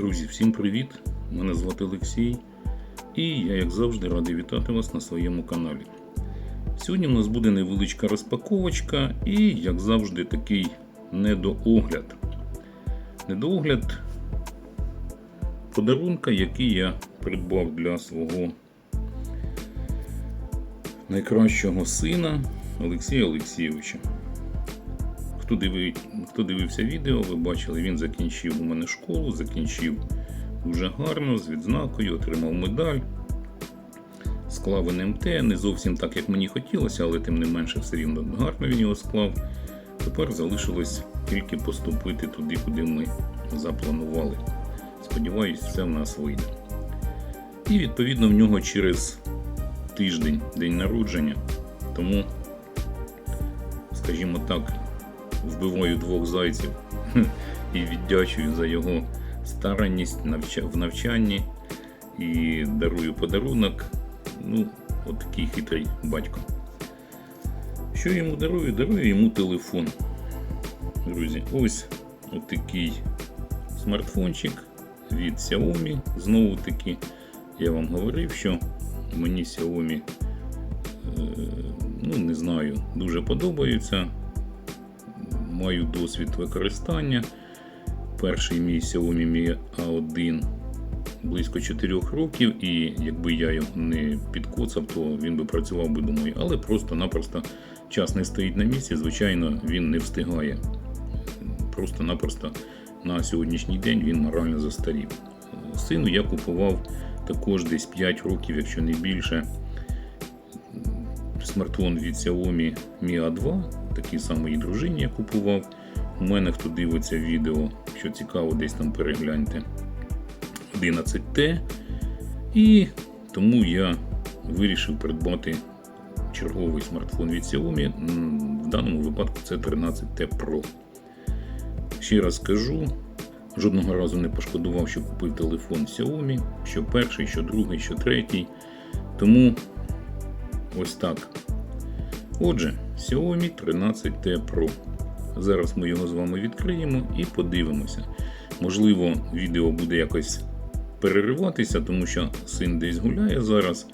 Друзі, всім привіт! Мене звати Олексій, і я, як завжди, радий вітати вас на своєму каналі. Сьогодні в нас буде невеличка розпаковочка і, як завжди, такий недоогляд. Недоогляд подарунка, який я придбав для свого найкращого сина Олексія Олексійовича. Хто, диви, хто дивився відео, ви бачили, він закінчив у мене школу, закінчив дуже гарно, з відзнакою, отримав медаль. Склав НМТ, не зовсім так, як мені хотілося, але тим не менше все рівно гарно він його склав. Тепер залишилось тільки поступити туди, куди ми запланували. Сподіваюсь, все в нас вийде. І відповідно в нього через тиждень день народження. Тому, скажімо так, вбиваю двох зайців і віддячую за його старанність в навчанні і дарую подарунок. Ну, от такий хитрий батько. Що йому дарую? Дарую йому телефон. Друзі, ось отакий смартфончик від Xiaomi. Знову таки, я вам говорив, що мені Xiaomi, е, ну не знаю, дуже подобаються. Маю досвід використання. Перший мій Xiaomi Mi A1 близько 4 років, і якби я його не підкоцав, то він би працював би, думаю, але просто-напросто час не стоїть на місці, звичайно, він не встигає. Просто-напросто на сьогоднішній день він морально застарів. Сину я купував також десь 5 років, якщо не більше. Смартфон від Xiaomi Mi A2, такий самий дружині я купував. У мене хто дивиться відео, що цікаво, десь там перегляньте 11T. І тому я вирішив придбати черговий смартфон від Xiaomi. В даному випадку це 13T Pro. Ще раз кажу, жодного разу не пошкодував, що купив телефон Xiaomi, що перший, що другий, що третій. Тому ось так. Отже, Xiaomi 13T Pro. Зараз ми його з вами відкриємо і подивимося. Можливо, відео буде якось перериватися, тому що син десь гуляє зараз.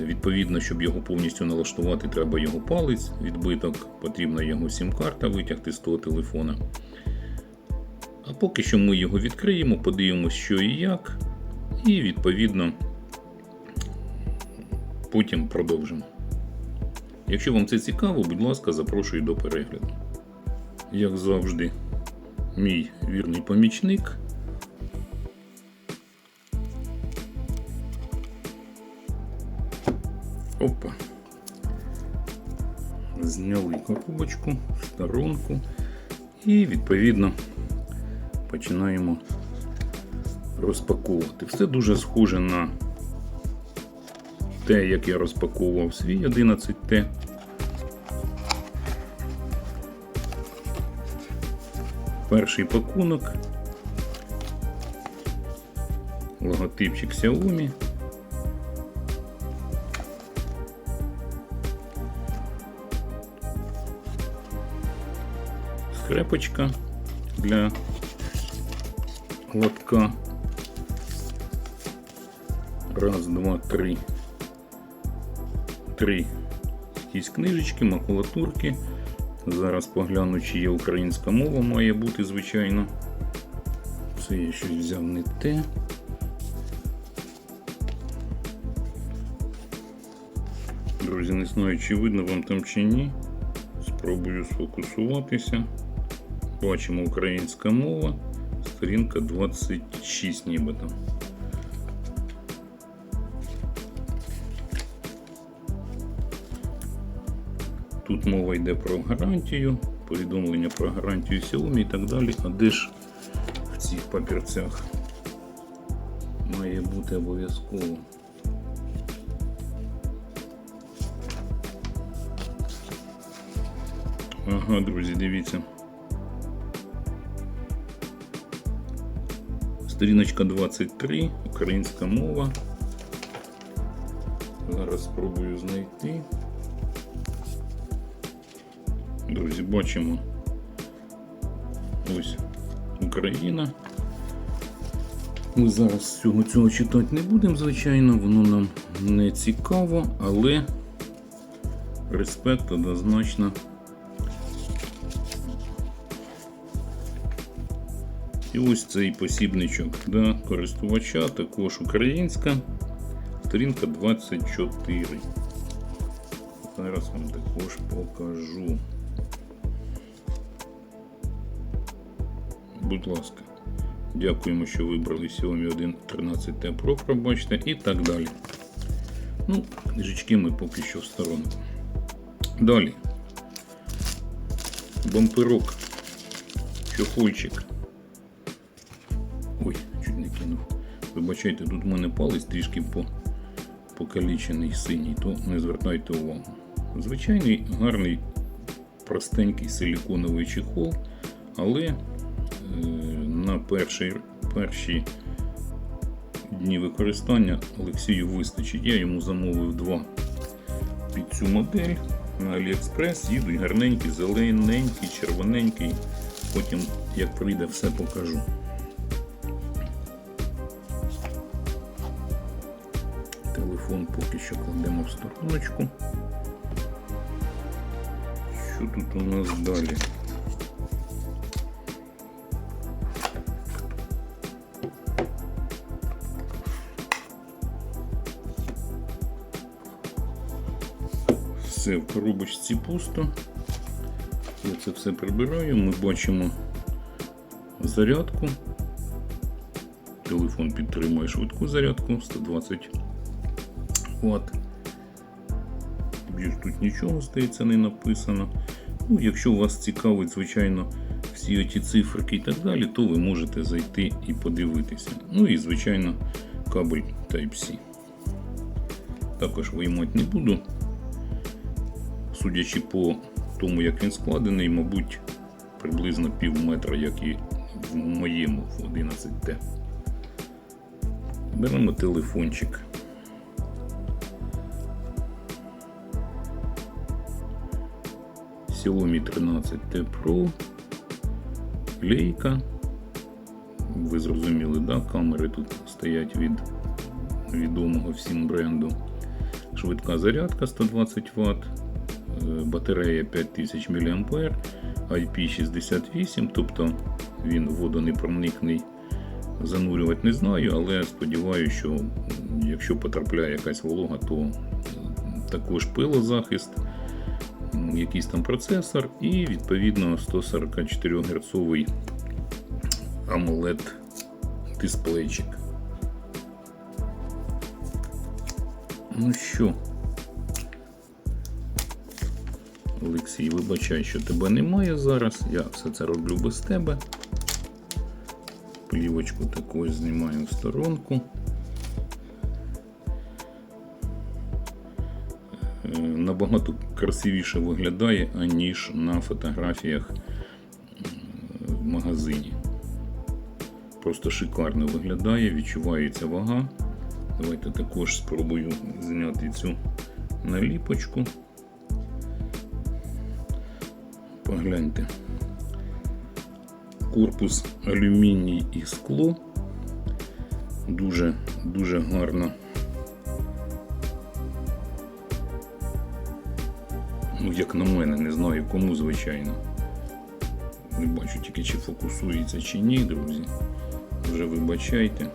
Е, Відповідно, щоб його повністю налаштувати, треба його палець, відбиток, потрібна його сім-карта витягти з того телефона. А поки що ми його відкриємо, подивимося, що і як, і відповідно потім продовжимо. Якщо вам це цікаво, будь ласка, запрошую до перегляду. Як завжди, мій вірний помічник. Опа. Зняли коробочку сторонку і відповідно починаємо розпаковувати. Все дуже схоже на те, як я розпаковував свій 11T. Перший пакунок. Логотипчик Xiaomi. Скрепочка для лотка. Раз, два, три. Три якісь книжечки, макулатурки. Зараз погляну, чи є українська мова, має бути, звичайно. Це я щось взяв не те. Друзі, не знаю, чи видно вам там чи ні. Спробую сфокусуватися. Бачимо українська мова, сторінка 26 нібито. Тут мова йде про гарантію, повідомлення про гарантію Xiaomi і так далі. А де ж в цих папірцях має бути обов'язково? Ага, друзі, дивіться. Сторіночка 23, українська мова. Зараз спробую знайти. Друзі, бачимо ось Україна. Ми зараз всього цього читати не будемо, звичайно, воно нам не цікаво, але респект однозначно. І ось цей посібничок да, користувача, також українська, сторінка 24. Зараз вам також покажу. Будь ласка. Дякуємо, що вибрали Xiaomi 1 13T Pro, пробачте, і так далі. Ну, книжечки ми поки що в сторонку. Далі. Бамперок. Чохольчик. Ой, чуть не кинув. Вибачайте, тут в мене палець трішки по, покалічений синій, то не звертайте увагу. Звичайний гарний, простенький силіконовий чехол, але перший, перші дні використання Олексію вистачить. Я йому замовив два під цю модель на AliExpress. Їдуть гарненькі, зелененькі, червоненький. Потім, як прийде, все покажу. Телефон поки що кладемо в стороночку. Що тут у нас далі? Все в коробочці пусто. Я це все прибираю. Ми бачимо зарядку. Телефон підтримує швидку зарядку 120 Вт. Більш тут нічого здається не написано. Ну, Якщо вас цікавить, звичайно, всі оті циферки і так далі, то ви можете зайти і подивитися. Ну і, звичайно, кабель Type-C. Також виймати не буду. Судячи по тому, як він складений, мабуть, приблизно пів метра, як і в моєму в 11T. Беремо телефончик. Xiaomi 13T Pro, лейка. Ви зрозуміли, да? камери тут стоять від відомого всім бренду. Швидка зарядка 120 Вт, батарея 5000 мА, IP68, тобто він водонепроникний. Занурювати не знаю, але сподіваюся, що якщо потрапляє якась волога, то також пилозахист, якийсь там процесор і відповідно 144 Гц AMOLED дисплейчик. Ну що, Олексій, вибачай, що тебе немає зараз. Я все це роблю без тебе. Плівочку також знімаю в сторонку. Е, Набагато красивіше виглядає, аніж на фотографіях в магазині. Просто шикарно виглядає, відчувається вага. Давайте також спробую зняти цю наліпочку. Погляньте. Корпус алюміній і скло. Дуже, дуже гарно. Ну, як на мене, не знаю кому, звичайно. Не бачу тільки чи фокусується, чи ні, друзі. Вже вибачайте.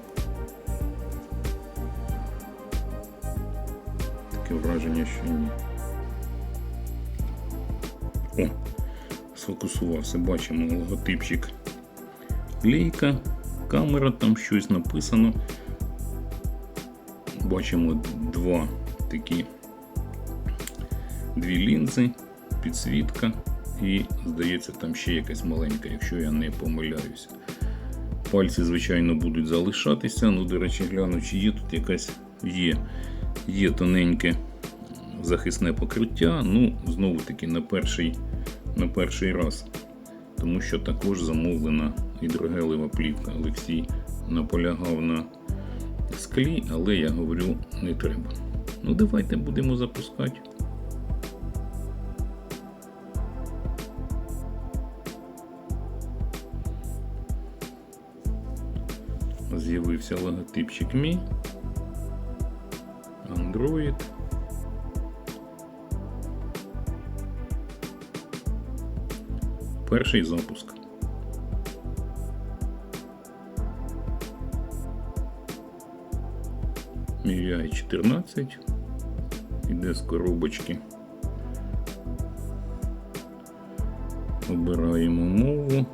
Таке враження, що ні. О, сфокусувався, бачимо логотипчик лейка, камера, там щось написано. Бачимо два такі дві лінзи, підсвітка і, здається, там ще якась маленька, якщо я не помиляюся. Пальці, звичайно, будуть залишатися. Ну, до речі, гляну, чи є тут якась є, є тоненьке захисне покриття. Ну, знову таки, на перший, на перший раз. Тому що також замовлена гідрогелева плівка. Олексій наполягав на склі, але я говорю, не треба. Ну, давайте будемо запускати. З'явився логотипчик Mi. Android. Перший запуск. MIUI 14. Іде з коробочки. Обираємо мову.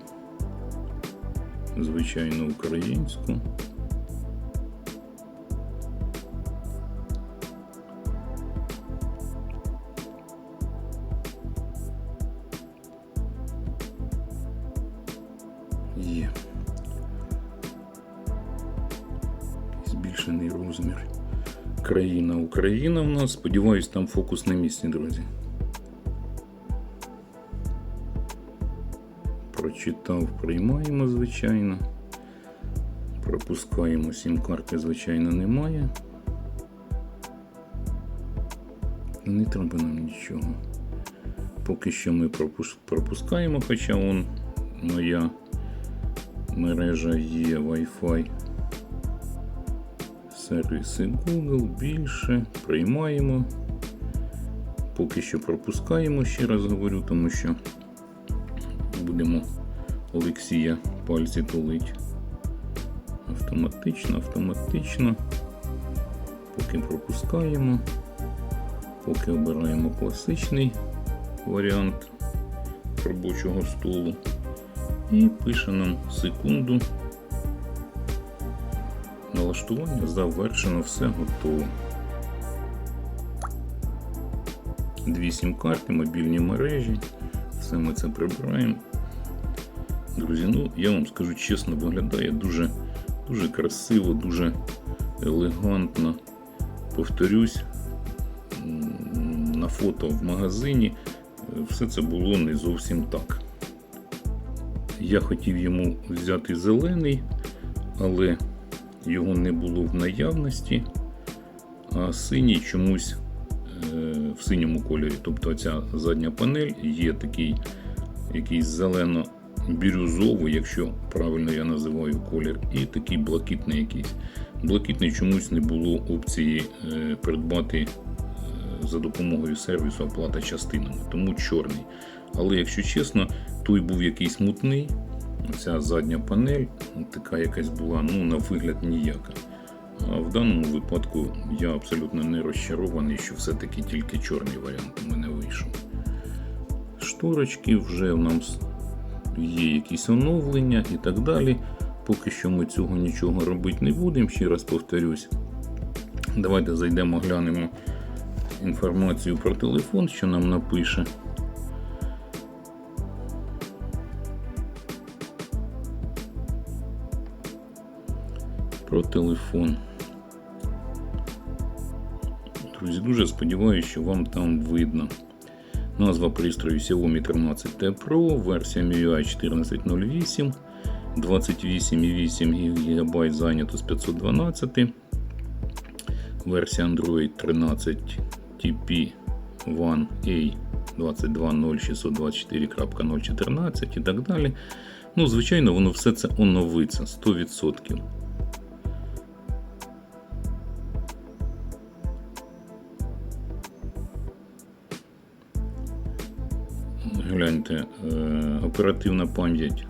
Звичайно, українську. Україна в нас. Сподіваюсь, там фокус на місці, друзі. Прочитав, приймаємо, звичайно. Пропускаємо сім карти, звичайно, немає. Не треба нам нічого. Поки що ми пропускаємо, хоча он моя мережа є Wi-Fi. Сервіси Google більше. Приймаємо. Поки що пропускаємо, ще раз говорю, тому що будемо Олексія пальці тулить. Автоматично, автоматично. Поки пропускаємо. Поки обираємо класичний варіант робочого столу. І пише нам секунду. Налаштування завершено, все готово. Дві сім-карти, мобільні мережі. Все ми це прибираємо. Друзі, ну я вам скажу чесно, виглядає дуже, дуже красиво, дуже елегантно. Повторюсь, на фото в магазині е, все це було не зовсім так. Я хотів йому взяти зелений, але його не було в наявності, а синій чомусь е, в синьому кольорі. Тобто ця задня панель є такий якийсь зелено-бірюзовий, якщо правильно я називаю колір, і такий блакитний якийсь. Блакитний чомусь не було опції е, придбати е, за допомогою сервісу оплата частинами, тому чорний. Але якщо чесно, той був якийсь мутний. Ця задня панель така якась була, ну, на вигляд ніяка. А в даному випадку я абсолютно не розчарований, що все-таки тільки чорний варіант у мене вийшов. Шторочки вже в нас є якісь оновлення і так далі. Поки що ми цього нічого робити не будемо, ще раз повторюсь. Давайте зайдемо, глянемо інформацію про телефон, що нам напише. Про телефон. Друзі, дуже сподіваюся, що вам там видно. Назва пристрою Xiaomi 13T Pro, версія MIUI 1408, 28,8 ГБ зайнято з 512, версія Android 13 TP One A 22.0624.014 і так далі. Ну, звичайно, воно все це оновиться 100%. Гляньте, е, оперативна пам'ять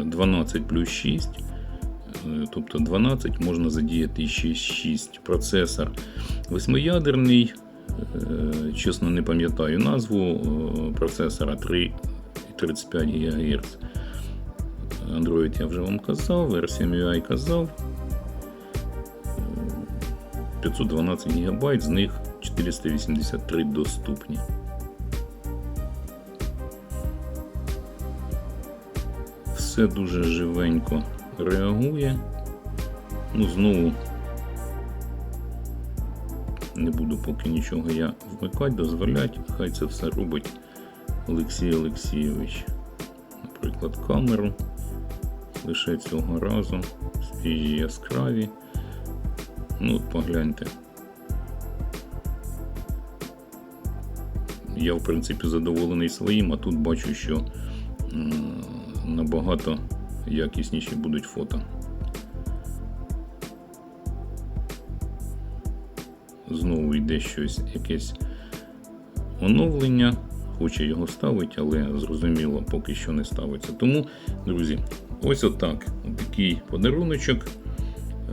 е, 12 плюс 6. е, Тобто 12 можна задіяти ще 6. Процесор восьмиядерний. е, Чесно, не пам'ятаю назву е, процесора 3,35 ГГц. Android я вже вам казав, версія MIUI казав. Е, 512 ГБ, з них 483 доступні. Все дуже живенько реагує. Ну, знову не буду поки нічого я вмикати, дозволяти. Хай це все робить Олексій Олексійович. Наприклад, камеру. Лише цього разу. Свіжі яскраві. Ну, от погляньте. Я, в принципі, задоволений своїм, а тут бачу, що набагато якісніші будуть фото. Знову йде щось, якесь оновлення, хоче його ставити, але зрозуміло, поки що не ставиться. Тому, друзі, ось отак такий подаруночок.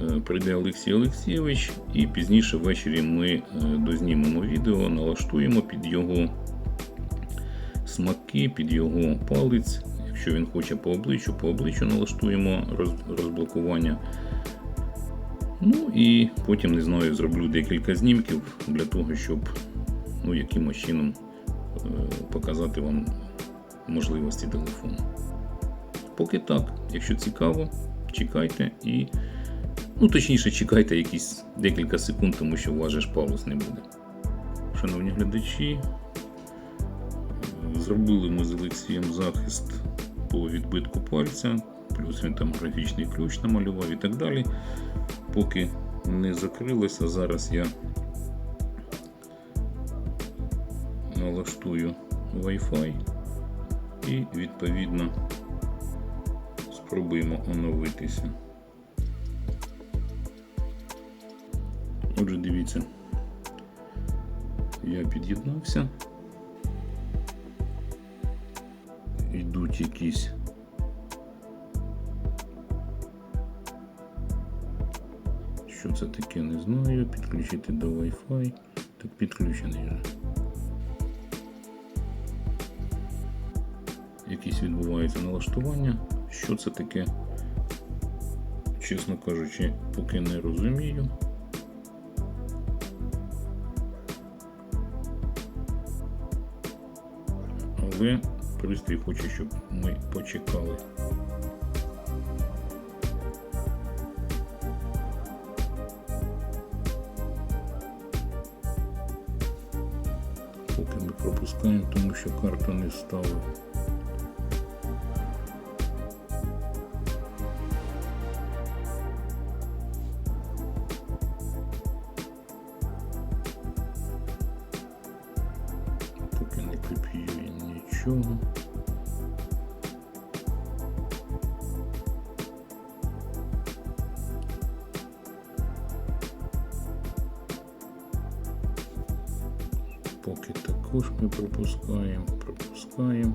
Е, прийде Олексій Олексійович, і пізніше ввечері ми е, дознімемо відео, налаштуємо під його смаки, під його палець, Якщо він хоче по обличчю, по обличчю налаштуємо роз- розблокування. Ну і потім, не знаю, зроблю декілька знімків для того, щоб ну, якимось чином е, показати вам можливості телефону. Поки так, якщо цікаво, чекайте і. Ну, точніше, чекайте якісь декілька секунд, тому що у вас пауз не буде. Шановні глядачі, зробили ми з Олексієм захист по відбитку пальця, плюс він там графічний ключ намалював і так далі. Поки не закрилося, зараз я налаштую Wi-Fi і відповідно спробуємо оновитися. Отже, дивіться, я під'єднався. Йдуть якісь Що це таке, не знаю. Підключити до Wi-Fi. Так підключений вже. Якісь відбуваються налаштування. Що це таке? Чесно кажучи, поки не розумію. Але пристрій хоче, щоб ми почекали. Поки ми пропускаємо, тому що карту не ставив. Пропускаємо.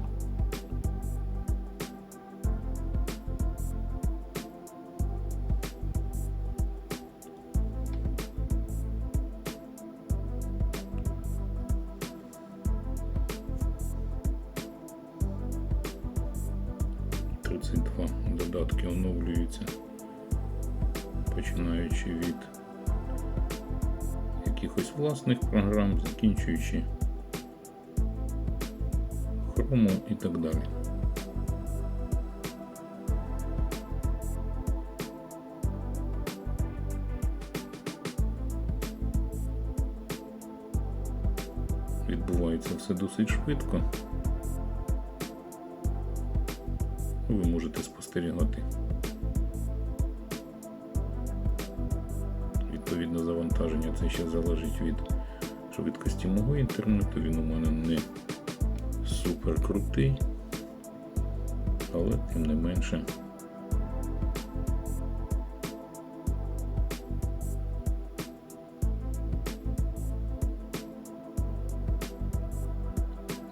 Тридцять два додатки оновлюються, починаючи від якихось власних програм, закінчуючи хрому і так далі. Відбувається все досить швидко. Ви можете спостерігати. Відповідно, завантаження це ще залежить від швидкості мого інтернету. Він у мене не супер крутий, але тим не менше.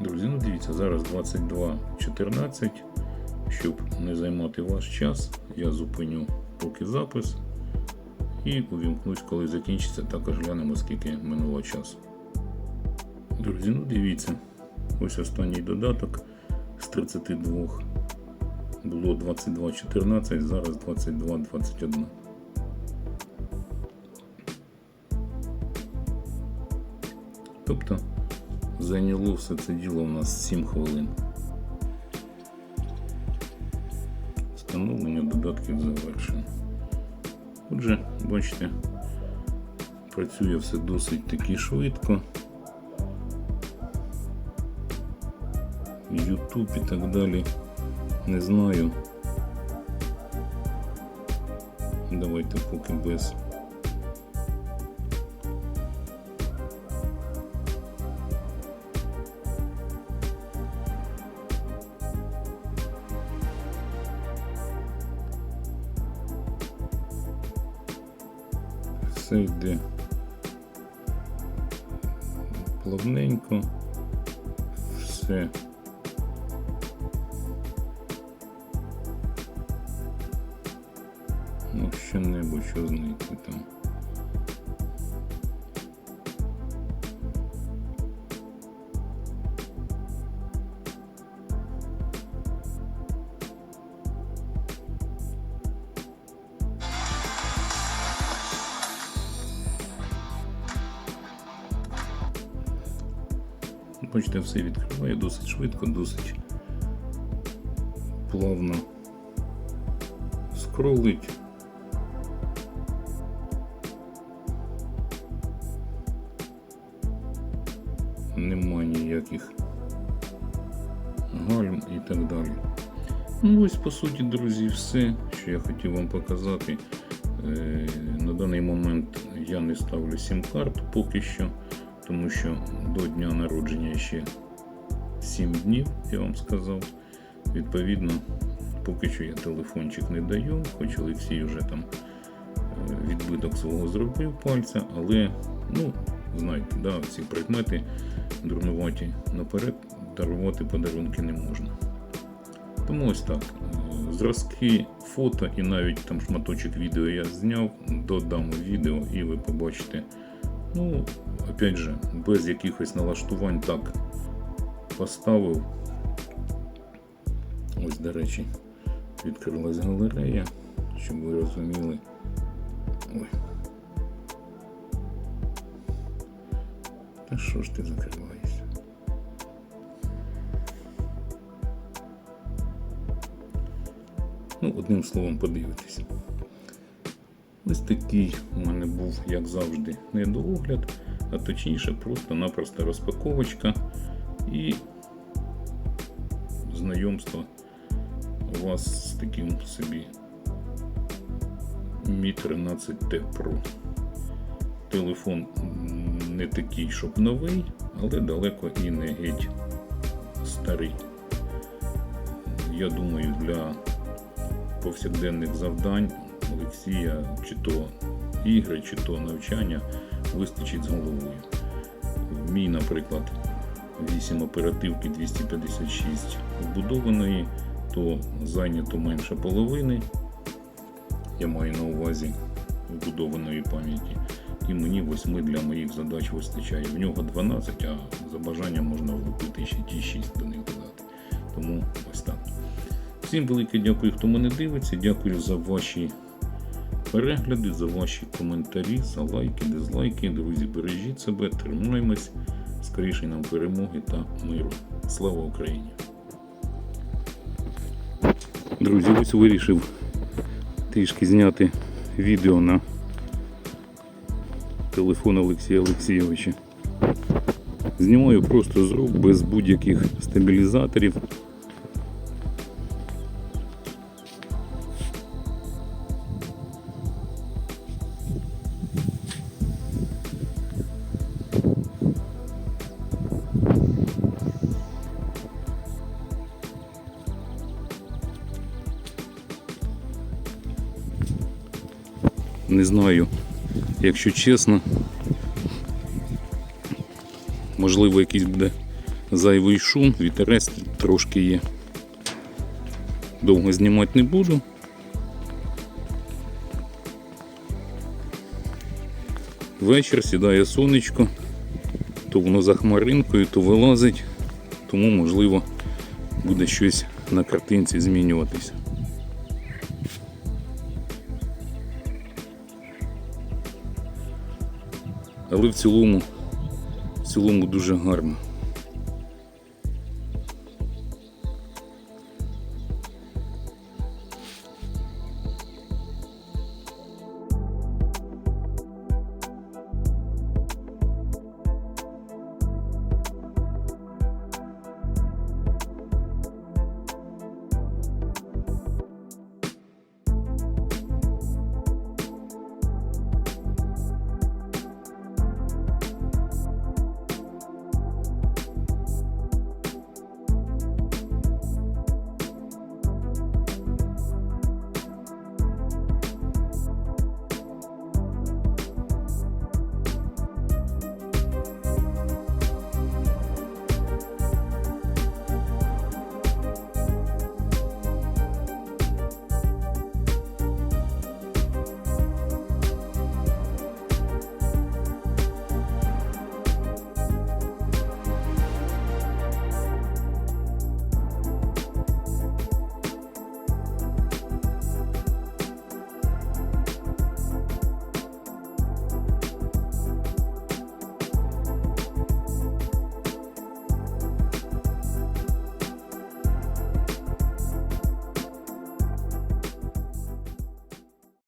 Друзі, ну дивіться, зараз 22.14. Щоб не займати ваш час, я зупиню поки запис і увімкнусь, коли закінчиться, також глянемо, скільки минуло часу. Друзі, ну дивіться, ось останній додаток з 32 було 22.14, зараз 22.21. Тобто зайняло все це діло у нас 7 хвилин. Встановлення додатків завершено. Отже, бачите, працює все досить таки швидко. YouTube і так далі. Не знаю. Давайте поки без. Все йде плавненько. Все. Що-небудь, що знайти там. Бачите, все відкриває досить швидко, досить плавно скролить. Гальм і так далі. Ну ось по суті, друзі, все, що я хотів вам показати. Е, На даний момент я не ставлю сім-карту поки що, тому що до дня народження ще 7 днів, я вам сказав. Відповідно, поки що я телефончик не даю, хоч Олексій вже там е, відбиток свого зробив пальця, але, ну, знаєте, да, ці предмети дурнуваті наперед дарувати подарунки не можна. Тому ось так. Зразки фото і навіть там шматочок відео я зняв, додам у відео і ви побачите. Ну, опять же, без якихось налаштувань так поставив. Ось, до речі, відкрилась галерея, щоб ви розуміли. Ой. Та що ж ти закриваєшся? Ну, одним словом, подивитися. Ось такий у мене був, як завжди, недоогляд, а точніше, просто-напросто розпаковочка і знайомство у вас з таким собі Mi 13T Pro. Телефон не такий, щоб новий, але далеко і не геть старий. Я думаю, для повсякденних завдань Олексія, чи то ігри, чи то навчання вистачить з головою. Мій, наприклад, 8 оперативки 256 вбудованої, то зайнято менше половини. Я маю на увазі вбудованої пам'яті. І мені 8 для моїх задач вистачає. В нього 12, а за бажанням можна влупити ще ті 6 до них додати. Тому ось так. Всім велике дякую, хто мене дивиться. Дякую за ваші перегляди, за ваші коментарі, за лайки, дизлайки. Друзі, бережіть себе, тримаємось. Скоріше нам перемоги та миру. Слава Україні! Друзі, ось вирішив трішки зняти відео на телефон Олексія Олексійовича. Знімаю просто з рук без будь-яких стабілізаторів. Знаю, якщо чесно. Можливо, якийсь буде зайвий шум, вітерець трошки є. Довго знімати не буду. Вечір сідає сонечко, то воно за хмаринкою, то вилазить, тому можливо буде щось на картинці змінюватися. Але в цілому, в цілому дуже гарно.